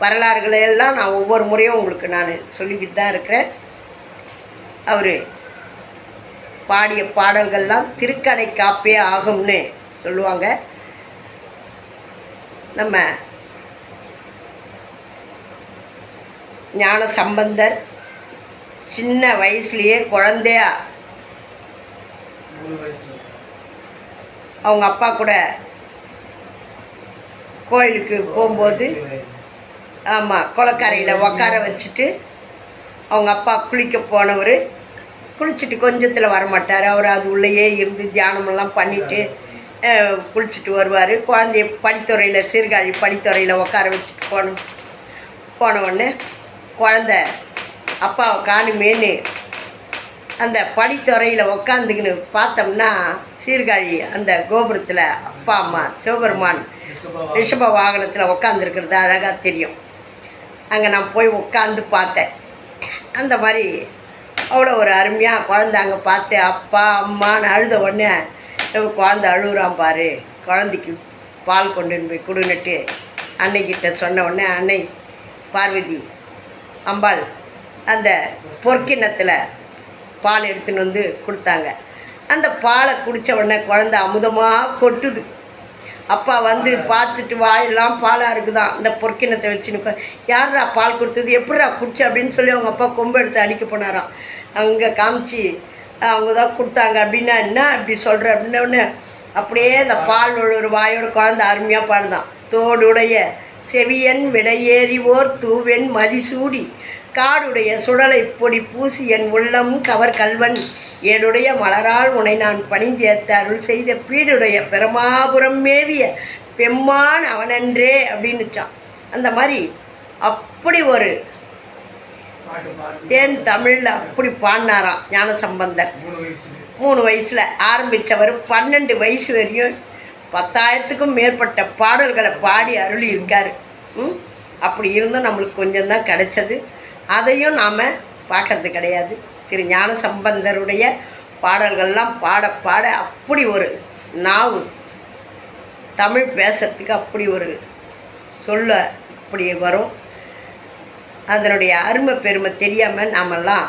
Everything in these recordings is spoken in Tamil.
வரலாறுகளை எல்லாம் நான் ஒவ்வொரு முறையும் உங்களுக்கு நான் சொல்லிக்கிட்டு தான் இருக்கிறேன். அவர் பாடிய பாடல்கள்லாம் திருக்கடை காப்பே ஆகும்னு சொல்லுவாங்க. நம்ம ஞான சம்பந்தர் சின்ன வயசுலேயே குழந்தையா அவங்க அப்பா கூட கோயிலுக்கு போகும்போது ஆமாம் குளக்கரையில் உக்கார வச்சுட்டு அவங்க அப்பா குளிக்க போனவர் குளிச்சுட்டு கொஞ்சத்தில் வரமாட்டார். அவர் அது உள்ளேயே இருந்து தியானமெல்லாம் பண்ணிவிட்டு குளிச்சுட்டு வருவார். குழந்தைய படித்துறையில் சீர்காழி படித்துறையில் உட்கார வச்சுட்டு போனோம் போன உடனே குழந்த அப்பாவை காணுமேன்னு அந்த படித்துறையில் உக்காந்துக்கின்னு பார்த்தோம்னா சீர்காழி அந்த கோபுரத்தில் அப்பா அம்மா சிவபெருமான் ரிஷப வாகனத்தில் உக்காந்துருக்கிறது அழகாக தெரியும். அங்கே நான் போய் உட்காந்து பார்த்தேன். அந்த மாதிரி அவ்வளோ ஒரு அருமையாக குழந்த அங்கே பார்த்து அப்பா அம்மான்னு அழுத உடனே குழந்த அழுகுறான் பாரு. குழந்தைக்கு பால் கொண்டுன்னு போய் கொடுன்னுட்டு அன்னைக்கிட்ட சொன்ன உடனே அன்னை பார்வதி அம்பாள் அந்த பொற்கிண்ணத்தில் பால் எடுத்துன்னு வந்து கொடுத்தாங்க. அந்த பாலை குடித்த உடனே குழந்த அமுதமாக கொட்டுது. அப்பா வந்து பார்த்துட்டு வாயெல்லாம் பாலாக இருக்குதான் இந்த பொற்கிணத்தை வச்சுன்னு யாரா பால் கொடுத்தது? எப்படிரா குடிச்சு? அப்படின்னு சொல்லி அவங்க அப்பா கொம்பு எடுத்து அடிக்க போனாராம் அங்கே காமிச்சு அவங்க தான் கொடுத்தாங்க. அப்படின்னா என்ன இப்படி சொல்கிற அப்படின்னோடனே அப்படியே அந்த பால் ஒரு வாயோட குழந்த அருமையாக பாடுதான். தோடுடைய செவியன் விடையேறிவோர் தூவென் மதிசூடி காடுடைய சுடலை பொடி பூசி என் உள்ளம் கவர் கல்வன். ஏடுடைய மலரால் உனை நான் பணிந்தேத்த அருள் செய்த பீடுடைய பிரமாபுரம் மேவிய பெம்மான் அவனன்றே அப்படின்னுச்சான். அந்த மாதிரி அப்படி ஒரு தேன் தமிழில் அப்படி பாடினாராம் ஞானசம்பந்தர். மூணு வயசுல. மூணு வயசில் ஆரம்பித்தவர் பன்னெண்டு வயசு வரையும் பத்தாயிரத்துக்கும் மேற்பட்ட பாடல்களை பாடி அருளி இருக்கார் ம்? அப்படி இருந்தும் நம்மளுக்கு கொஞ்சம் தான் கிடைச்சது. அதையும் நாம் பார்க்கறது கிடையாது. திரு ஞான சம்பந்தருடைய பாடல்கள்லாம் பாட பாட அப்படி ஒரு நாவு. தமிழ் பேசுறதுக்கு அப்படி ஒரு சொல்ல இப்படி வரும். அதனுடைய அருமை பெருமை தெரியாமல் நாமெல்லாம்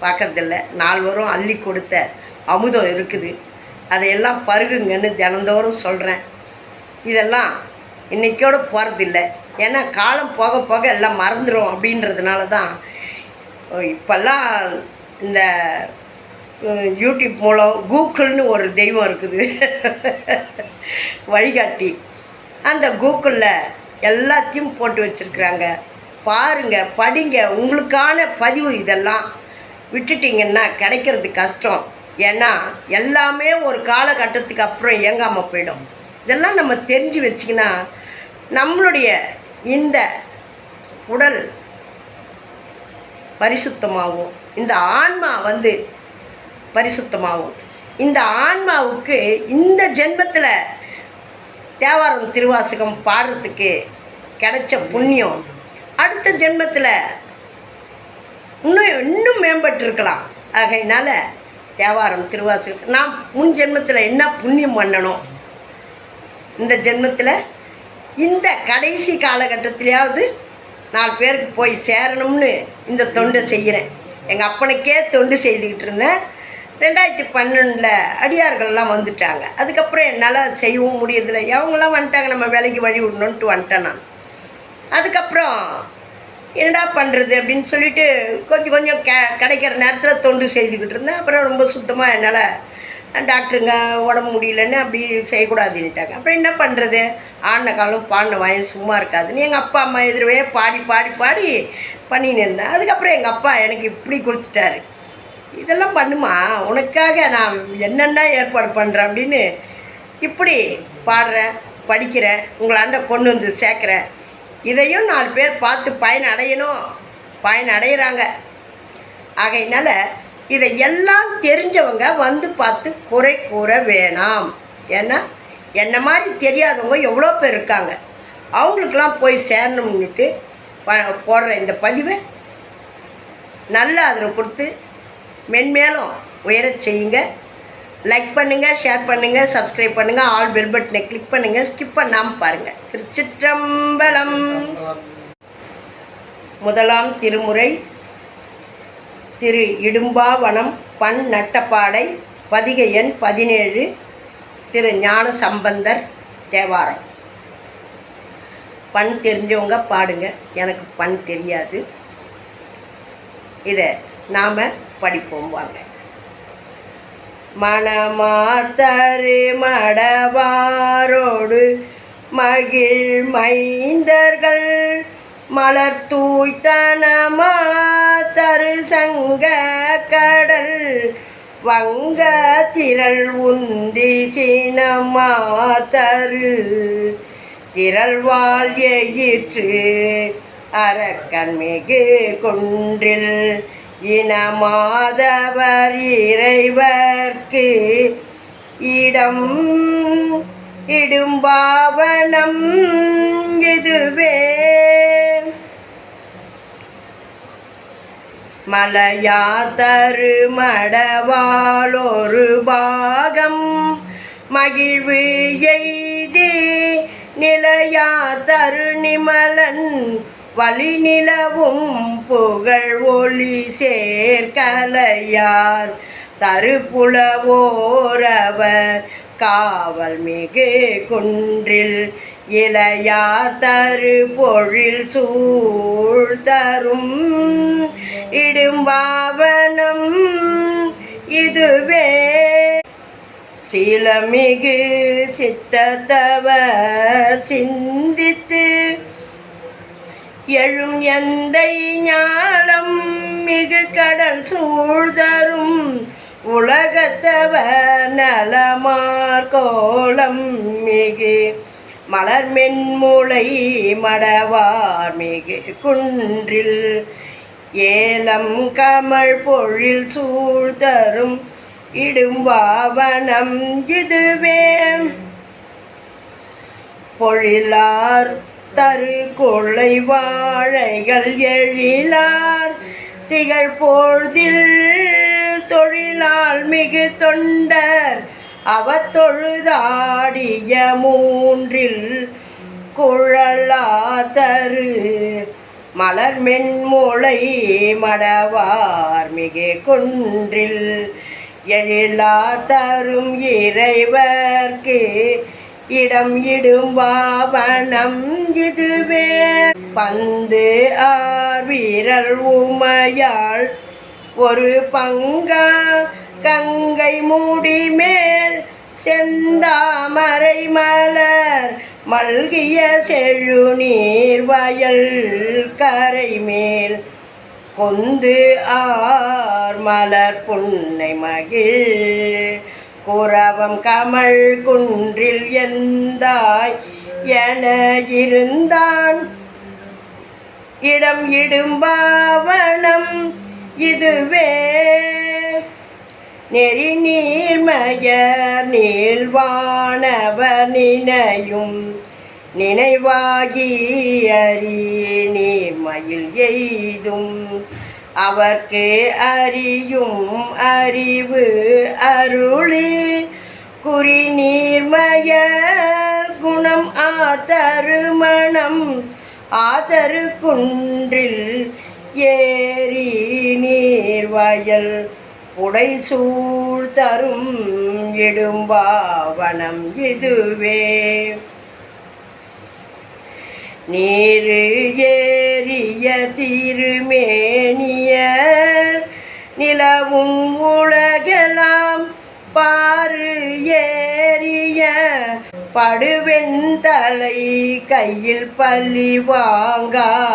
பார்க்கறதில்ல. நால்வரும் அள்ளி கொடுத்த அமுதம் இருக்குது. அதையெல்லாம் பருகுங்கன்னு தினந்தோறும் சொல்கிறேன் இதெல்லாம் இன்றைக்கோடு போகிறதில்ல ஏன்னா காலம் போக போக எல்லாம் மறந்துடும் அப்படின்றதுனால தான். இப்போல்லாம் இந்த யூடியூப் மூலம் கூகுள்னு ஒரு தெய்வம் இருக்குது. வழிகாட்டி. அந்த கூகுளில் எல்லாத்தையும் போட்டு வச்சுருக்குறாங்க. பாருங்க படிங்க. உங்களுக்கான பதிவு இதெல்லாம் விட்டுட்டிங்கன்னா கிடைக்கிறது கஷ்டம். ஏன்னா எல்லாமே ஒரு காலகட்டத்துக்கு அப்புறம் இயங்காமல் போயிடும். இதெல்லாம் நம்ம தெரிஞ்சு வச்சிங்கன்னா நம்மளுடைய இந்த உடல் பரிசுத்தமாகும். இந்த ஆன்மா வந்து பரிசுத்தமாகும். இந்த ஆன்மாவுக்கு இந்த ஜென்மத்தில் தேவாரம் திருவாசகம் பாடுறதுக்கு கிடைச்ச புண்ணியம் அடுத்த ஜென்மத்தில் இன்னும் இன்னும் மேம்பட்டிருக்கலாம். ஆகையினால தேவாரம் திருவாசகம் நான் முன் ஜென்மத்தில் என்ன புண்ணியம் பண்ணணும்? இந்த ஜென்மத்தில் இந்த கடைசி காலகட்டத்திலேயாவது நாலு பேருக்கு போய் சேரணும்னு இந்த தொண்டை செய்கிறேன். எங்கள் அப்பனுக்கே தொண்டு செய்துக்கிட்டு இருந்தேன். ரெண்டாயிரத்தி பன்னெண்டில் அடியார்கள்லாம் வந்துட்டாங்க. அதுக்கப்புறம் என்னால் செய்யவும் முடியறதில்லை. அவங்களாம் வந்துட்டாங்க. நம்ம வேலைக்கு வழி விடணுன்ட்டு வந்துட்டேன் நான். அதுக்கப்புறம் என்னடா பண்ணுறது அப்படின்னு சொல்லிட்டு கொஞ்சம் கொஞ்சம் கெ கிடைக்கிற நேரத்தில் தொண்டு செய்துக்கிட்டு இருந்தேன். அப்புறம் ரொம்ப சுத்தமாக என்னால் டாக்டருங்க உடம்பு முடியலன்னு அப்படி செய்யக்கூடாதுன்னுட்டாங்க. அப்புறம் என்ன பண்ணுறது ஆடின காலம் பாடின வாயம் சும்மா இருக்காதுன்னு எங்கள் அப்பா அம்மா எதிரவே பாடி பாடி பாடி பண்ணின்னு இருந்தேன் அதுக்கப்புறம் எங்கள் அப்பா எனக்கு இப்படி கொடுத்துட்டாரு. இதெல்லாம் பண்ணுமா? உனக்காக நான் என்னென்ன ஏற்பாடு பண்ணுறேன் அப்படின்னு இப்படி பாடுறேன் படிக்கிறேன் உங்களாண்ட கொண்டு வந்து சேர்க்குறேன் இதையும் நாலு பேர் பார்த்து பயன் அடையணும். பயன் அடையிறாங்க. ஆகையினால இதை எல்லாம் தெரிஞ்சவங்க வந்து பார்த்து குறை கூற வேணாம். ஏன்னா என்ன மாதிரி தெரியாதவங்க எவ்வளோ பேர் இருக்காங்க. அவங்களுக்கெல்லாம் போய் சேரணும்னுட்டு போடுற இந்த பதிவை நல்ல ஆதரவு கொடுத்து மென்மேலும் உயரச் செய்யுங்க. லைக் பண்ணுங்கள் ஷேர் பண்ணுங்கள் சப்ஸ்கிரைப் பண்ணுங்கள் ஆல் பெல் பட்டனை கிளிக் பண்ணுங்கள் ஸ்கிப் பண்ணாமல் பாருங்கள் திருச்சிற்றம்பலம். முதலாம் திருமுறை திரு இடும்பாவனம் பண் நட்டப்பாடை பதிகை எண் பதினேழு திரு ஞான சம்பந்தர் தேவாரம். பண் தெரிஞ்சவங்க பாடுங்க. எனக்கு பண் தெரியாது. இதை நாம் படிப்போம் வாங்க. மணமார்த்தரு மடவாரோடு மகிழ் மைந்தர்கள் மலர் தூய்த்தனமா தரு சங்க கடல் வங்க திரள் உந்தி சினமா தரு திரள்வாள் எயிற்று அரக்கன் மிகு குன்றில் இனமாதவர் இறைவர்க்கு இடம் இடும்பாவனம் இதுவே. மலையார் தருமடவாளொரு பாகம். மகிழ்வு எய்தி நிலையார் தருணிமலன் வழி நிலவும் புகழ் ஒளி சேர்க்கலையார் தருப்புலவோரவர் காவல் மிகு குன்றில் இளையார் தரு பொழில் சூழ் தரும். இடும்பாவனம் இதுவே. சீலமிகு சித்தத்தவர் சிந்தித்து எழும் எந்தை ஞானம் மிகு கடல் சூழ்தரும் உலகத்தவ நலமார் கோலம் மிகு மலர்மென்முளை மடவார் மிகு குன்றில். ஏலம் கமல் பொழில் சூழ்தரும் இடும்பாவனம் இதுவே. பொழிலார் தரு கொள்ளை வாழைகள் எழிலார் திகழ் பொழுதில் தொழிலால் மிகு தொண்டர். அவர் தொழுதாடிய மூன்றில் குழலாத்தரு மலர் மென்முளை மடவார் மிகு குன்றில். எழிலார் தரும் இறைவர்க்கு இடம் இடும் வாவனம் இதுவே. பந்து ஆர் வீரல் உமையாள் ஒரு பங்கா கங்கை மூடி மேல் செந்தாமரை மலர் மல்கிய செழுநீர் வயல் கரை மேல். பொந்து ஆர் மலர் புன்னை மகிழ். குரவம் கமல் குன்றில் எந்தாய் என இருந்தான். இடம் இடும்பாவனம் இதுவே. நெறி நீர்மயர் நீள்வானவர் நினையும் நினைவாகி அறி நீர்மயில் எய்தும். அவர்க்கு அறியும் அறிவு அருளி. குறி நீர்மய குணம் ஆதருமணம். ஆதரு குன்றில் ஏரி நீர்வயல் புடை சூழ் தரும் இடும்பாவனம் இதுவே. நீரு ஏறிய திருமேனியர் நிலவும் உலகெல்லாம் பாரு ஏறிய படுவெண் தலை கையில் பள்ளி வாங்கா.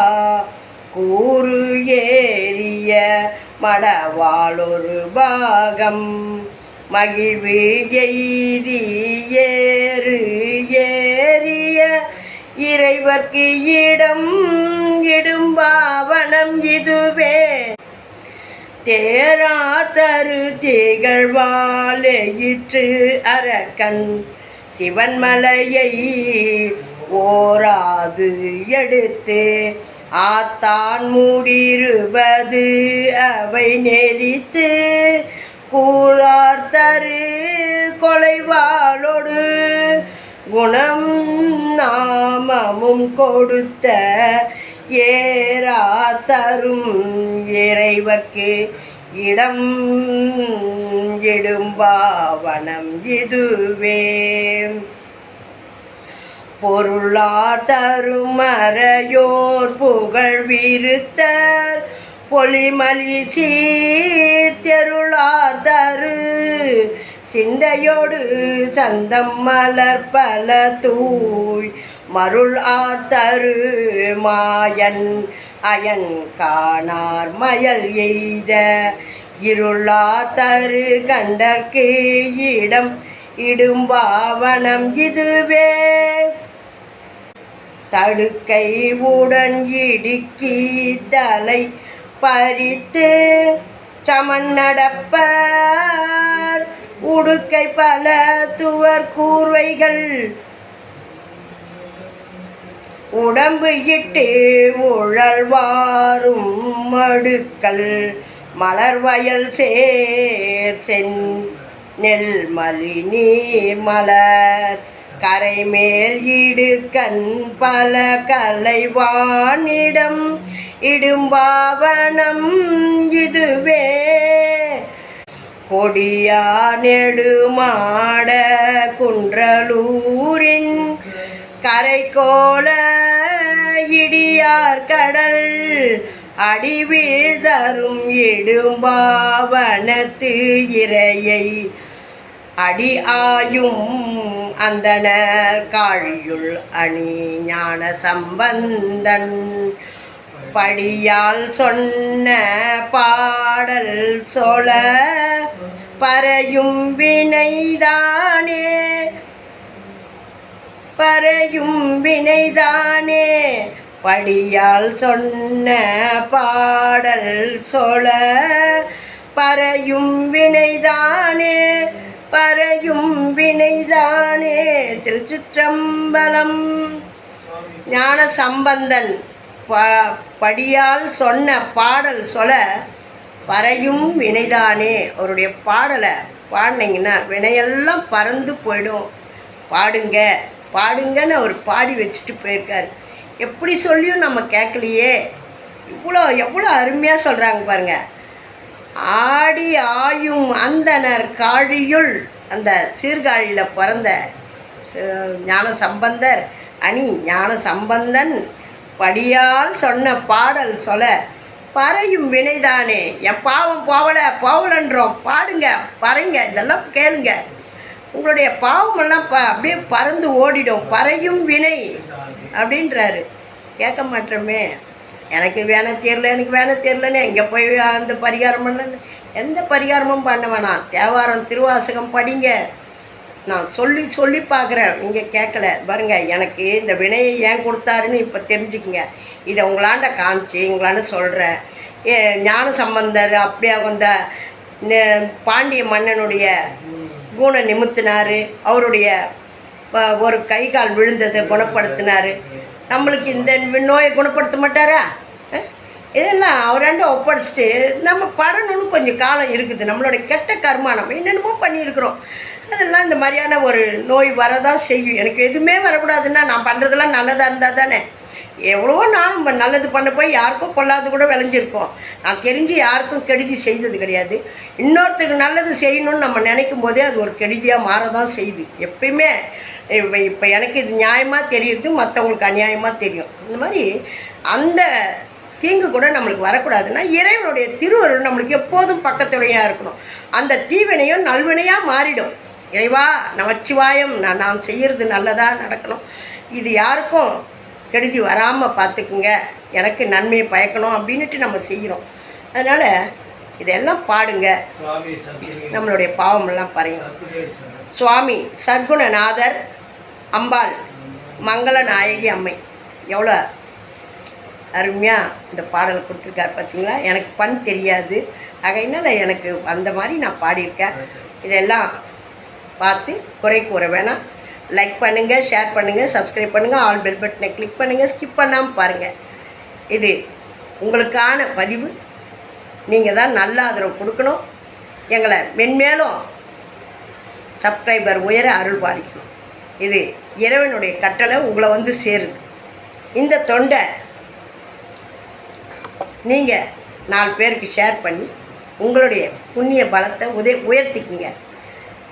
கூறு ஏறிய மடவாளொரு பாகம். மகிழ்வு எய்தி ஏறு ஏறிய இறைவர்க்கு இடம் இடும்பாவனம் இதுவே. தேரார் தரு திகழ்வாலேயிற்று அரக்கன். சிவன்மலையை ஓராது எடுத்து. ஆத்தான் மூடிருவது அவை நெறித்து கூறார் தரு கொலைவாளோடு. குணம் நாமமும் கொடுத்த ஏறார் தரும் இறைவர்க்கு இடம் இடும்பாவனம் இதுவே. பொருளார் தருமறையோர் புகழ் விருத்தர். பொலிமலி சீர்த்தெருளார் தரு. சிந்தையோடு சந்தம் மலர் பல தூய். மருள் ஆர்த்தரு மாயன் அயன் காணார் மயல் எய்த. இருளார் தரு கண்டற்கு இடம் இடும்பாவனம் இதுவே. தடுக்கை உடன் இடுக்கி தலை பறித்து சமன் நடப்பார். உடுக்கை பல துவர் கூர்வைகள். உடம்பு இட்டு உழல்வாரும் மடுக்கள் மலர் வயல் சேர் சென் நெல் மலி நீர் மலர். கரைமேல் இடு கண் பல கலைவானிடம் இடும்பாவனம் இதுவே. கொடியா நெடுமாட குன்றலூரின் கரைக்கோல இடியார் கடல் அடிவீழ் தரும் இடும்பாவனத்து இரையை அடி ஆயும் அந்தனர் காழியுள் அணி ஞான சம்பந்தன். படியால் சொன்ன பாடல் சொல பறையும் வினைதானே. பறையும் வினைதானே. படியால் சொன்ன பாடல் சொல பறையும் வினைதானே. பறையும் வினைதானே. திருச்சிற்றம்பலம். ஞான சம்பந்தன் ப படியால் சொன்ன பாடல் சொல்ல பறையும் வினைதானே. அவருடைய பாடலை பாடினீங்கன்னா வினையெல்லாம் பறந்து போயிடும். பாடுங்க பாடுங்கன்னு அவர் பாடி வச்சுட்டு போயிருக்கார். எப்படி சொல்லியும் நம்ம கேட்கலையே. இவ்வளோ எவ்வளோ அருமையாக சொல்கிறாங்க பாருங்கள் ஆடி ஆயும் அந்தனர் காழியுள் அந்த சீர்காழியில் பிறந்த ஞான சம்பந்தர் அணி ஞான சம்பந்தன் படியால் சொன்ன பாடல் சொல்ல பறையும் வினைதானே என் பாவம் போவலை போவலன்றோம் பாடுங்க பறைங்க இதெல்லாம் கேளுங்க. உங்களுடைய பாவமெல்லாம் ப அப்படியே பறந்து ஓடிடும் பறையும் வினை அப்படின்றாரு. கேட்க மாட்டோமே. எனக்கு வேண தெரியல எனக்கு வேண தெரியலன்னு எங்கே போய் அந்த பரிகாரம் பண்ணல? எந்த பரிகாரமும் பண்ண வேணாம். தேவாரம் திருவாசகம் படிங்க. நான் சொல்லி சொல்லி பார்க்குறேன். நீங்கள் கேட்கல. பாருங்க எனக்கு இந்த வினையை ஏன் கொடுத்தாருன்னு இப்போ தெரிஞ்சுக்குங்க. இதை உங்களாண்ட காமிச்சு உங்களாண்ட சொல்கிறேன் ஏ ஞான சம்பந்தர் அப்படியே அந்த பாண்டிய மன்னனுடைய கூணை நிமித்தினார். அவருடைய ஒரு கை கால் விழுந்ததை குணப்படுத்தினார். நம்மளுக்கு இந்த நோயை குணப்படுத்த மாட்டாரா? இதெல்லாம் அவராண்ட ஒப்படைச்சிட்டு நம்ம படணும்னு கொஞ்சம் காலம் இருக்குது. நம்மளோட கெட்ட கர்மா நம்ம என்னென்னமோ பண்ணியிருக்கிறோம். அதெல்லாம் இந்த மாதிரியான ஒரு நோய் வரதான் செய்யும். எனக்கு எதுவுமே வரக்கூடாதுன்னா நான் பண்ணுறதெல்லாம் நல்லதாக இருந்தால் தானே. எவ்வளவோ நானும் நல்லது பண்ண போய் யாருக்கும் பொல்லாது கூட விளைஞ்சிருக்கோம். நான் தெரிஞ்சு யாருக்கும் கெடுதி செய்தது கிடையாது. இன்னொருத்தருக்கு நல்லது செய்யணும்னு நம்ம நினைக்கும் போதே அது ஒரு கெடுதியாக மாறதான் செய்யுது. எப்பயுமே இப்போ இப்போ எனக்கு இது நியாயமாக தெரியுது மற்றவங்களுக்கு அநியாயமாக தெரியும். இந்த மாதிரி அந்த தீங்கு கூட நம்மளுக்கு வரக்கூடாதுன்னா இறைவனுடைய திருவருள் நம்மளுக்கு எப்போதும் பக்கத்துடையாக இருக்கணும். அந்த தீவினையும் நல்வினையாக மாறிடும். இறைவா நமச்சிவாயம் நான் நான் செய்கிறது நல்லதாக நடக்கணும். இது யாருக்கும் கெடுதி வராமல் பார்த்துக்குங்க எனக்கு நன்மையை பயக்கணும் அப்படின்னுட்டு நம்ம செய்கிறோம் அதனால் இதெல்லாம் பாடுங்க. நம்மளுடைய பாவமெல்லாம் பறையும் சுவாமி சர்க்குணநாதர் அம்பாள் மங்கள நாயகி அம்மை. எவ்வளோ அருமையாக இந்த பாடல் கொடுத்துருக்காரு பார்த்தீங்களா எனக்கு பண் தெரியாது. ஆகையினால எனக்கு அந்த மாதிரி நான் பாடியிருக்கேன். இதெல்லாம் பார்த்து குறை கூற வேணாம். லைக் பண்ணுங்கள் ஷேர் பண்ணுங்கள் சப்ஸ்கிரைப் பண்ணுங்கள் ஆல் பெல் பட்டனை கிளிக் பண்ணுங்கள் ஸ்கிப் பண்ணாமல் பாருங்கள் இது உங்களுக்கான பதிவு. நீங்கள் தான் நல்ல ஆதரவு கொடுக்கணும். எங்களை மென்மேலும் சப்ஸ்கிரைபர் உயர அருள் பாலிக்கணும் இது இறைவனுடைய கட்டளை உங்களை வந்து சேருது. இந்த தொண்டை நீங்கள் நாலு பேருக்கு ஷேர் பண்ணி உங்களுடைய புண்ணிய பலத்தை உதய உயர்த்திக்குங்க.